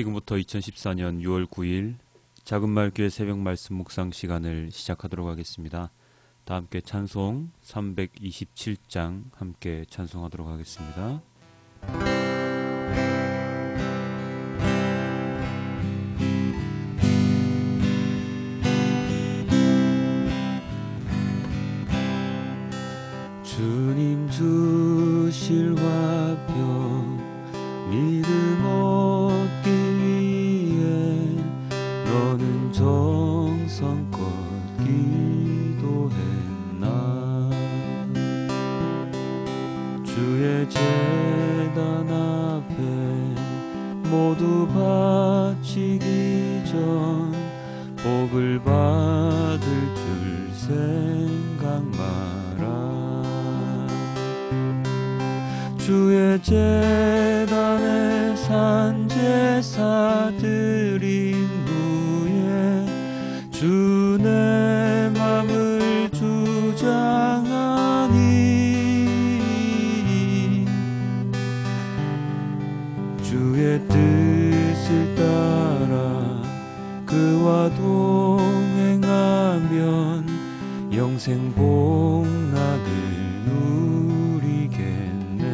지금부터 2014년 6월 9일 작은 말 교회 새벽 말씀 묵상 시간을 시작하도록 하겠습니다. 다 함께 찬송 327장 함께 찬송하도록 하겠습니다. 주님 주실 화 바치기 전 복을 받을 줄 생각 마라. 주의 재단에 산 제사 드린 후에 주 내 맘을 주장하니 주의 뜻 을 따라 그와 동행하면 영생 복락을 누리겠네.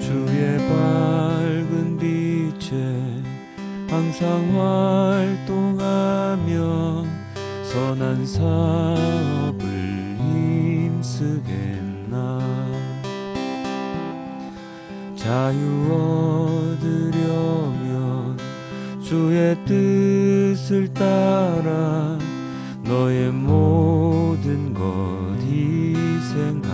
주의 밝은 빛에 항상 활동하며 선한 사업을 힘쓰겠나 자유 얻으려면 주의 뜻을 따라 너의 모든 것 희생하라.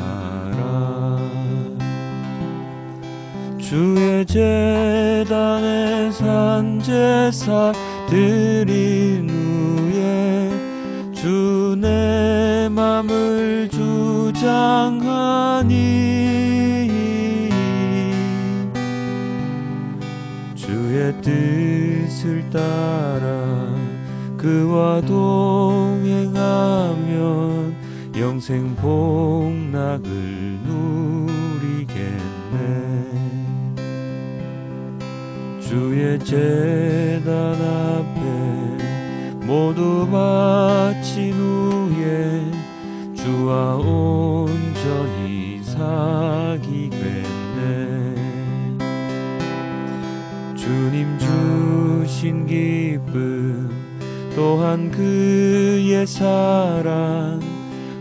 주의 재단에 산제사 드린 후에 주 내 맘을 주장하니 뜻을 따라 그와 동행하면 영생 복락을 누리겠네. 주의 재단 앞에 모두 바친 후에 주와 온전히 사귀 주님 주신 기쁨 또한 그의 사랑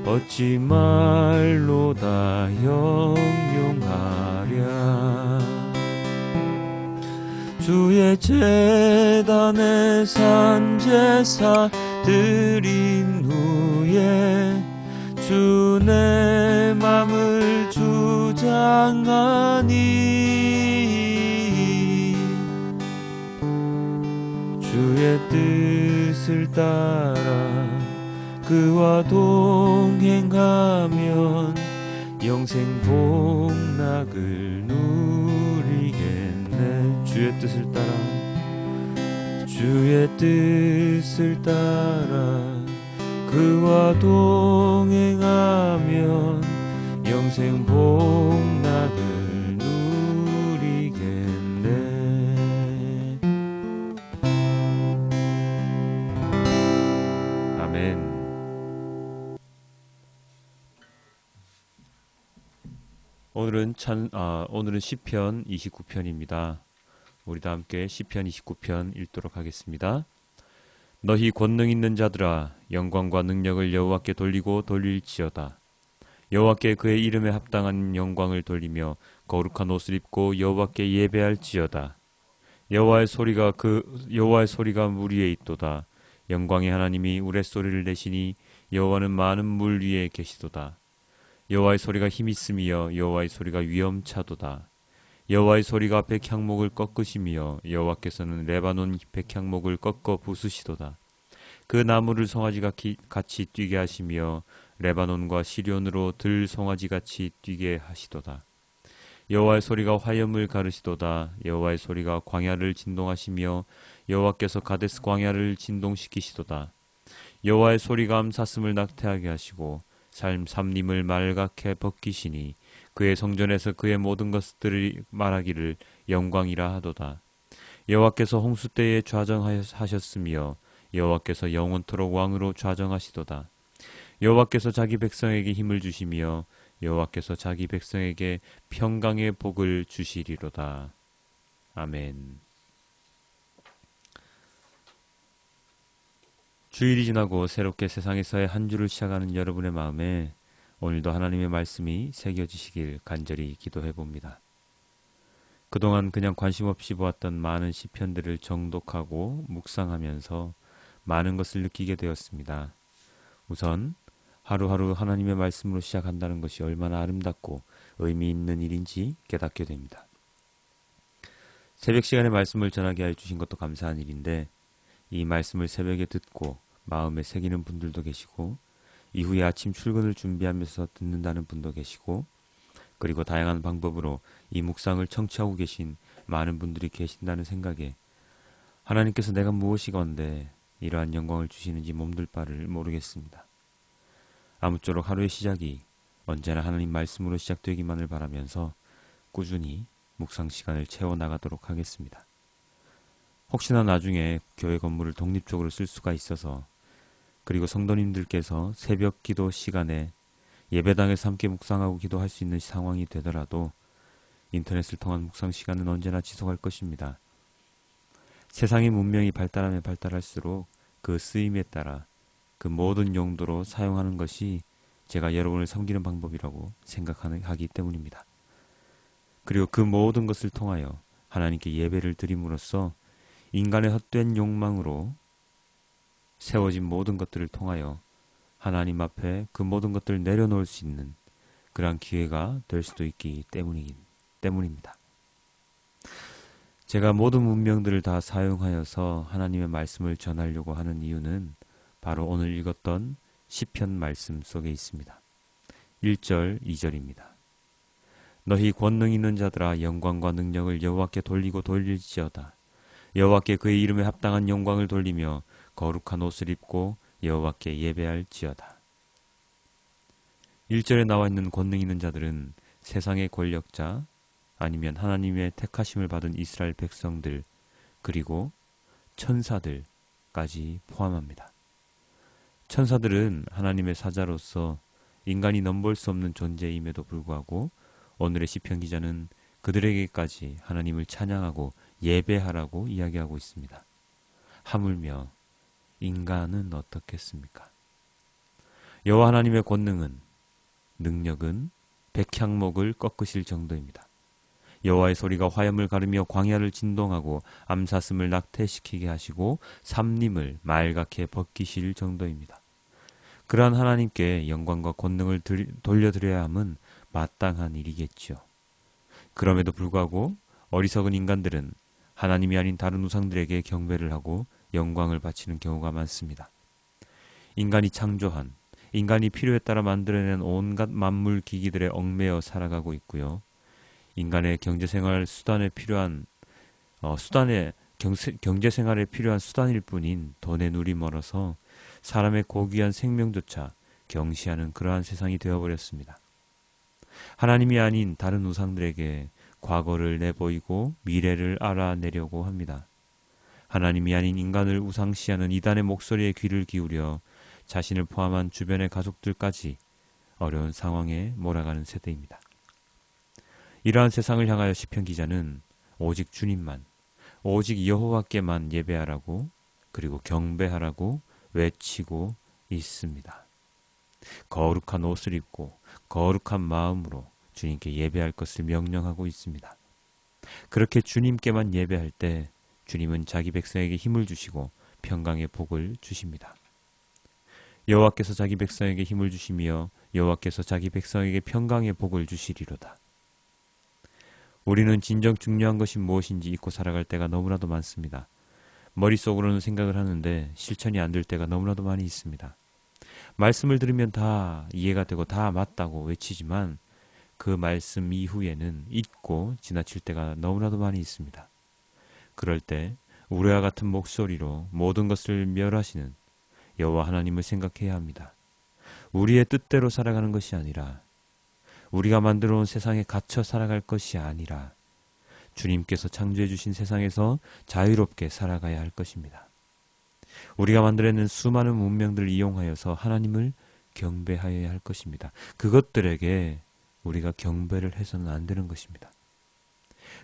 어찌 말로 다 형용하랴. 주의 재단에 산 제사 드린 후에 주 내 맘을 주장하니 따라 그와 동행하면 영생 복락을 누리겠네. 주의 뜻을 따라 주의 뜻을 따라 그와 동행하면 영생 복 오늘은 찬 아, 오늘은 시편 29편입니다. 우리 다 함께 시편 29편 읽도록 하겠습니다. 너희 권능 있는 자들아 영광과 능력을 여호와께 돌리고 돌릴지어다. 여호와께 그의 이름에 합당한 영광을 돌리며 거룩한 옷을 입고 여호와께 예배할지어다. 여호와의 소리가 그 여호와의 소리가 물 위에 있도다. 영광의 하나님이 우레 소리를 내시니 여호와는 많은 물 위에 계시도다. 여호와의 소리가 힘있으며 여호와의 소리가 위엄차도다. 여호와의 소리가 백향목을 꺾으시며 여호와께서는 레바논 백향목을 꺾어 부수시도다. 그 나무를 송아지 같이 뛰게 하시며 레바논과 시련으로 들 송아지 같이 뛰게 하시도다. 여호와의 소리가 화염을 가르시도다. 여호와의 소리가 광야를 진동하시며 여호와께서 가데스 광야를 진동시키시도다. 여호와의 소리가 암사슴을 낙태하게 하시고 삶 삼림을 말갛게 벗기시니 그의 성전에서 그의 모든 것들이 말하기를 영광이라 하도다. 여호와께서 홍수 때에 좌정하셨으며 여호와께서 영원토록 왕으로 좌정하시도다. 여호와께서 자기 백성에게 힘을 주시며 여호와께서 자기 백성에게 평강의 복을 주시리로다. 아멘. 주일이 지나고 새롭게 세상에서의 한 주를 시작하는 여러분의 마음에 오늘도 하나님의 말씀이 새겨지시길 간절히 기도해 봅니다. 그동안 그냥 관심 없이 보았던 많은 시편들을 정독하고 묵상하면서 많은 것을 느끼게 되었습니다. 우선 하루하루 하나님의 말씀으로 시작한다는 것이 얼마나 아름답고 의미 있는 일인지 깨닫게 됩니다. 새벽 시간에 말씀을 전하게 해 주신 것도 감사한 일인데 이 말씀을 새벽에 듣고 마음에 새기는 분들도 계시고 이후에 아침 출근을 준비하면서 듣는다는 분도 계시고 그리고 다양한 방법으로 이 묵상을 청취하고 계신 많은 분들이 계신다는 생각에 하나님께서 내가 무엇이건데 이러한 영광을 주시는지 몸둘 바를 모르겠습니다. 아무쪼록 하루의 시작이 언제나 하나님 말씀으로 시작되기만을 바라면서 꾸준히 묵상 시간을 채워나가도록 하겠습니다. 혹시나 나중에 교회 건물을 독립적으로 쓸 수가 있어서 그리고 성도님들께서 새벽 기도 시간에 예배당에서 함께 묵상하고 기도할 수 있는 상황이 되더라도 인터넷을 통한 묵상 시간은 언제나 지속할 것입니다. 세상의 문명이 발달하면 발달할수록 그 쓰임에 따라 그 모든 용도로 사용하는 것이 제가 여러분을 섬기는 방법이라고 생각하기 때문입니다. 그리고 그 모든 것을 통하여 하나님께 예배를 드림으로써 인간의 헛된 욕망으로 세워진 모든 것들을 통하여 하나님 앞에 그 모든 것들을 내려놓을 수 있는 그러한 기회가 될 수도 있기 때문이, 때문입니다. 제가 모든 문명들을 다 사용하여서 하나님의 말씀을 전하려고 하는 이유는 바로 오늘 읽었던 시편 말씀 속에 있습니다. 1절, 2절입니다. 너희 권능 있는 자들아 영광과 능력을 여호와께 돌리고 돌릴지어다. 여호와께 그의 이름에 합당한 영광을 돌리며 거룩한 옷을 입고 여호와께 예배할지어다. 1절에 나와 있는 권능 있는 자들은 세상의 권력자 아니면 하나님의 택하심을 받은 이스라엘 백성들 그리고 천사들까지 포함합니다. 천사들은 하나님의 사자로서 인간이 넘볼 수 없는 존재임에도 불구하고 오늘의 시편 기자는 그들에게까지 하나님을 찬양하고 예배하라고 이야기하고 있습니다. 하물며 인간은 어떻겠습니까? 여호와 하나님의 권능은 능력은 백향목을 꺾으실 정도입니다. 여호와의 소리가 화염을 가르며 광야를 진동하고 암사슴을 낙태시키게 하시고 삼림을 맑게 벗기실 정도입니다. 그러한 하나님께 영광과 권능을 돌려드려야 함은 마땅한 일이겠지요. 그럼에도 불구하고 어리석은 인간들은 하나님이 아닌 다른 우상들에게 경배를 하고 영광을 바치는 경우가 많습니다. 인간이 창조한 인간이 필요에 따라 만들어낸 온갖 만물 기기들에 얽매여 살아가고 있고요. 인간의 경제생활 수단에 필요한 어, 수단에 경제, 생활에 필요한 수단일 뿐인 돈에 눈이 멀어서 사람의 고귀한 생명조차 경시하는 그러한 세상이 되어버렸습니다. 하나님이 아닌 다른 우상들에게 과거를 내보이고 미래를 알아내려고 합니다. 하나님이 아닌 인간을 우상시하는 이단의 목소리에 귀를 기울여 자신을 포함한 주변의 가족들까지 어려운 상황에 몰아가는 세대입니다. 이러한 세상을 향하여 시편 기자는 오직 주님만, 오직 여호와께만 예배하라고 그리고 경배하라고 외치고 있습니다. 거룩한 옷을 입고 거룩한 마음으로 주님께 예배할 것을 명령하고 있습니다. 그렇게 주님께만 예배할 때 주님은 자기 백성에게 힘을 주시고 평강의 복을 주십니다. 여호와께서 자기 백성에게 힘을 주시며 여호와께서 자기 백성에게 평강의 복을 주시리로다. 우리는 진정 중요한 것이 무엇인지 잊고 살아갈 때가 너무나도 많습니다. 머릿속으로는 생각을 하는데 실천이 안 될 때가 너무나도 많이 있습니다. 말씀을 들으면 다 이해가 되고 다 맞다고 외치지만 그 말씀 이후에는 잊고 지나칠 때가 너무나도 많이 있습니다. 그럴 때 우리와 같은 목소리로 모든 것을 멸하시는 여호와 하나님을 생각해야 합니다. 우리의 뜻대로 살아가는 것이 아니라 우리가 만들어 온 세상에 갇혀 살아갈 것이 아니라 주님께서 창조해 주신 세상에서 자유롭게 살아가야 할 것입니다. 우리가 만들어낸 수많은 문명들을 이용하여서 하나님을 경배하여야 할 것입니다. 그것들에게 우리가 경배를 해서는 안 되는 것입니다.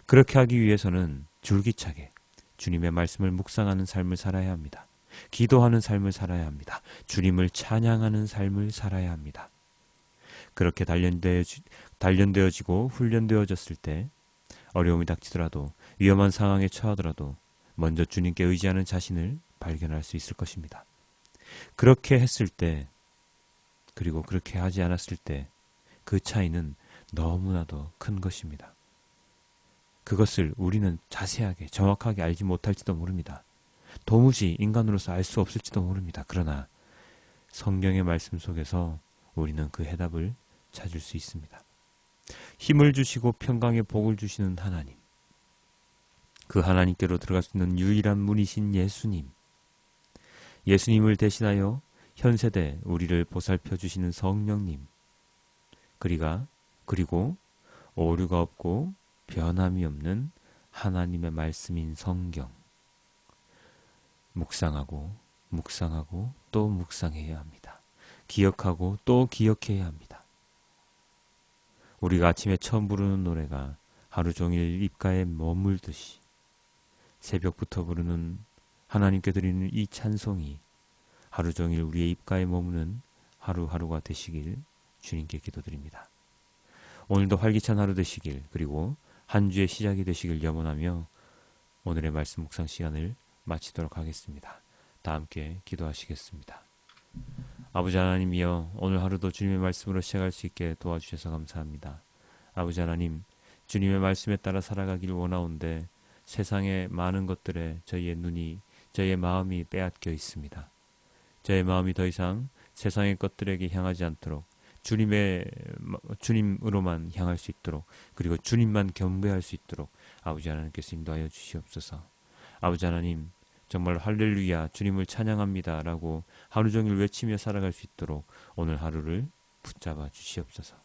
그렇게 하기 위해서는 줄기차게 주님의 말씀을 묵상하는 삶을 살아야 합니다. 기도하는 삶을 살아야 합니다. 주님을 찬양하는 삶을 살아야 합니다. 그렇게 단련되어, 지고 훈련되어졌을 때 어려움이 닥치더라도 위험한 상황에 처하더라도 먼저 주님께 의지하는 자신을 발견할 수 있을 것입니다. 그렇게 했을 때 그리고 그렇게 하지 않았을 때 그 차이는 너무나도 큰 것입니다. 그것을 우리는 자세하게 정확하게 알지 못할지도 모릅니다. 도무지 인간으로서 알 수 없을지도 모릅니다. 그러나 성경의 말씀 속에서 우리는 그 해답을 찾을 수 있습니다. 힘을 주시고 평강의 복을 주시는 하나님. 그 하나님께로 들어갈 수 있는 유일한 문이신 예수님. 예수님을 대신하여 현 세대 우리를 보살펴 주시는 성령님. 그리가 그리고 오류가 없고 변함이 없는 하나님의 말씀인 성경. 묵상하고 묵상하고 또 묵상해야 합니다. 기억하고 또 기억해야 합니다. 우리가 아침에 처음 부르는 노래가 하루 종일 입가에 머물듯이 새벽부터 부르는 하나님께 드리는 이 찬송이 하루 종일 우리의 입가에 머무는 하루하루가 되시길 주님께 기도드립니다. 오늘도 활기찬 하루 되시길 그리고 한 주의 시작이 되시길 염원하며 오늘의 말씀 묵상 시간을 마치도록 하겠습니다. 다 함께 기도하시겠습니다. 아버지 하나님이여 오늘 하루도 주님의 말씀으로 시작할 수 있게 도와주셔서 감사합니다. 아버지 하나님 주님의 말씀에 따라 살아가길 원하온데 세상의 많은 것들에 저희의 눈이 저희의 마음이 빼앗겨 있습니다. 저의 마음이 더 이상 세상의 것들에게 향하지 않도록 주님의 주님으로만 향할 수 있도록 그리고 주님만 경배할 수 있도록 아버지 하나님께서 인도하여 주시옵소서. 아버지 하나님 정말 할렐루야 주님을 찬양합니다라고 하루 종일 외치며 살아갈 수 있도록 오늘 하루를 붙잡아 주시옵소서.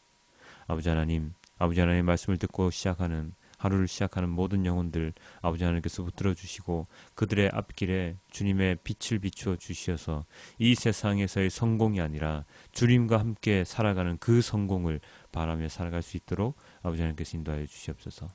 아버지 하나님, 아버지 하나님의 말씀을 듣고 시작하는 하루를 시작하는 모든 영혼들 아버지 하나님께서 붙들어 주시고 그들의 앞길에 주님의 빛을 비추어 주시어서 이 세상에서의 성공이 아니라 주님과 함께 살아가는 그 성공을 바라며 살아갈 수 있도록 아버지 하나님께서 인도하여 주시옵소서.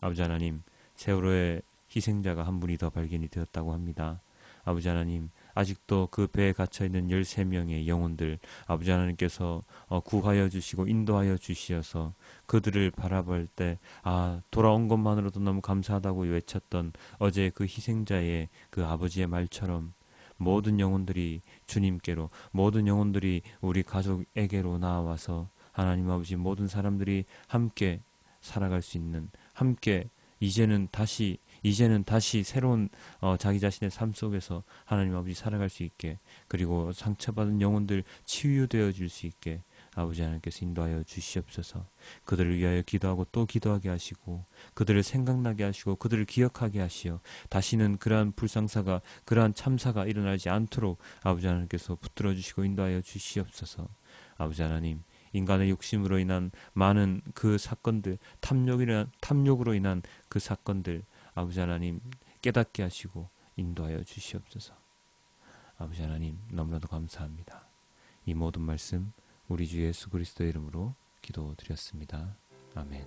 아버지 하나님, 세월호의 희생자가 한 분이 더 발견이 되었다고 합니다. 아버지 하나님, 아직도 그 배에 갇혀 있는 13명의 영혼들 아버지 하나님께서 어, 구하여 주시고 인도하여 주시어서 그들을 바라볼 때 아, 돌아온 것만으로도 너무 감사하다고 외쳤던 어제 그 희생자의 그 아버지의 말처럼 모든 영혼들이 주님께로 모든 영혼들이 우리 가족에게로 나와서 하나님 아버지 모든 사람들이 함께 살아갈 수 있는 함께 이제는 다시 이제는 다시 새로운 어, 자기 자신의 삶 속에서 하나님 아버지 살아갈 수 있게 그리고 상처받은 영혼들 치유되어질 수 있게 아버지 하나님께서 인도하여 주시옵소서. 그들을 위하여 기도하고 또 기도하게 하시고 그들을 생각나게 하시고 그들을 기억하게 하시어 다시는 그러한 불상사가 그러한 참사가 일어나지 않도록 아버지 하나님께서 붙들어 주시고 인도하여 주시옵소서. 아버지 하나님 인간의 욕심으로 인한 많은 그 사건들 탐욕이나 탐욕으로 인한 그 사건들 아버지 하나님 깨닫게 하시고 인도하여 주시옵소서. 아버지 하나님 너무나도 감사합니다. 이 모든 말씀 우리 주 예수 그리스도의 이름으로 기도드렸습니다. 아멘.